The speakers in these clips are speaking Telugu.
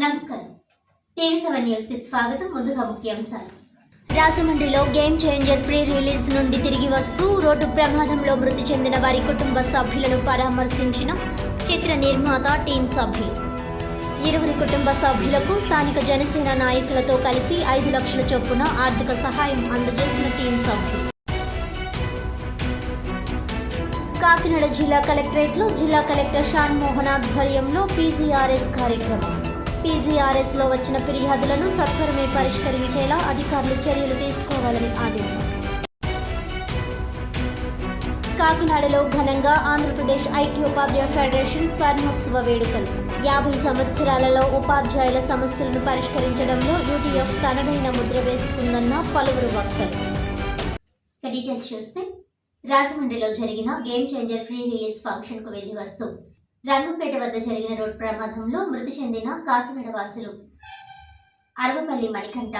నమస్కారం. టీవీ సెవెన్ న్యూస్కి స్వాగతం. ముందుగా ముఖ్యాంశాలు. రాజమండ్రిలో గేమ్ చేంజర్ ప్రీ రిలీజ్ నుండి తిరిగి వస్తూ రోడ్డు ప్రమాదంలో మృతి చెందిన వారి కుటుంబ సభ్యులను పరామర్శించిన చిత్ర నిర్మాత టీం సభ్యులు. ఇరువురి కుటుంబ సభ్యులకు స్థానిక జనసేన నాయకులతో కలిసి ఐదు లక్షల చొప్పున ఆర్థిక సహాయం అందజేసిన టీం సభ్యులు. కాకినాడ జిల్లా కలెక్టరేట్లో జిల్లా కలెక్టర్ షాన్ మోహన్ ఆధ్వర్యంలో పీజీఆర్ఎస్ కార్యక్రమం. పీజీఆర్ఎస్లో వచ్చిన ఫిర్యాదులను సత్వరమే పరిష్కరించేలా అధికారులు చర్యలు తీసుకోవాలని ఆదేశం కాకినాడలో ఘనంగా ఆంధ్రప్రదేశ్ ఐక్య ఉపాధ్యాయ ఫెడరేషన్ స్వర్ణోత్సవ వేడుకలు. యాభై సంవత్సరాలలో ఉపాధ్యాయుల సమస్యలను పరిష్కరించడంలో యూటీఎఫ్ తనదైన ముద్ర వేసుకుందన్న పలువురు వక్తలు. డీటెయిల్స్ చూస్తే రాజమండ్రిలో జరిగిన గేమ్ చేంజర్ ఫ్రీ రిలీజ్ ఫంక్షన్కు వెళ్ళి వస్తూ రంగంపేట వద్ద జరిగిన రోడ్డు ప్రమాదంలో మృతి చెందిన కాకినాడ వాసులు. అరవపల్లి మణికంఠ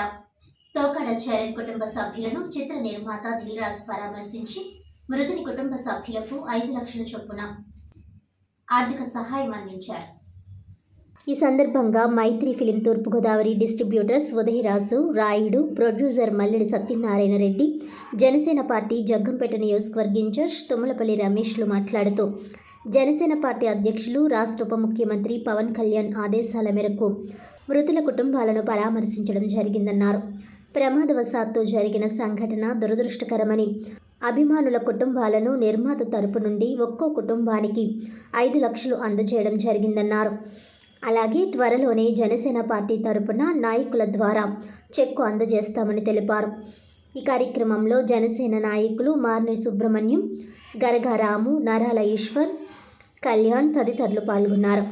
తోకడ చరణ్ కుటుంబ సభ్యులను చిత్ర నిర్మాత దిల్రాజ్ పరామర్శించి మృతుని కుటుంబ సభ్యులకు ఐదు లక్షల చొప్పున ఆర్థిక సహాయం అందించారు. ఈ సందర్భంగా Mythri film Turpugodavari distributors Udayaraju Rayudu producer Malledi Satyanarayana Reddy Janasena party Jaggampeta నియోజకవర్గ ఇన్ఛార్జ్ తుమ్మలపల్లి రమేష్లు మాట్లాడుతూ జనసేన పార్టీ అధ్యక్షులు రాష్ట్ర ఉప ముఖ్యమంత్రి పవన్ కళ్యాణ్ ఆదేశాల మేరకు మృతుల కుటుంబాలను పరామర్శించడం జరిగిందన్నారు. ప్రమాదవశాత్తు జరిగిన సంఘటన దురదృష్టకరమని అభిమానుల కుటుంబాలను నిర్మాత తరపు నుండి ఒక్కో కుటుంబానికి ఐదు లక్షలు అందజేయడం జరిగిందన్నారు. అలాగే త్వరలోనే జనసేన పార్టీ తరపున నాయకుల ద్వారా చెక్కు అందజేస్తామని తెలిపారు. ఈ కార్యక్రమంలో జనసేన నాయకులు మార్ని సుబ్రహ్మణ్యం గరగారాము నరాల ఈశ్వర్ కళ్యాణ్ తదితరులు పాల్గొన్నారు.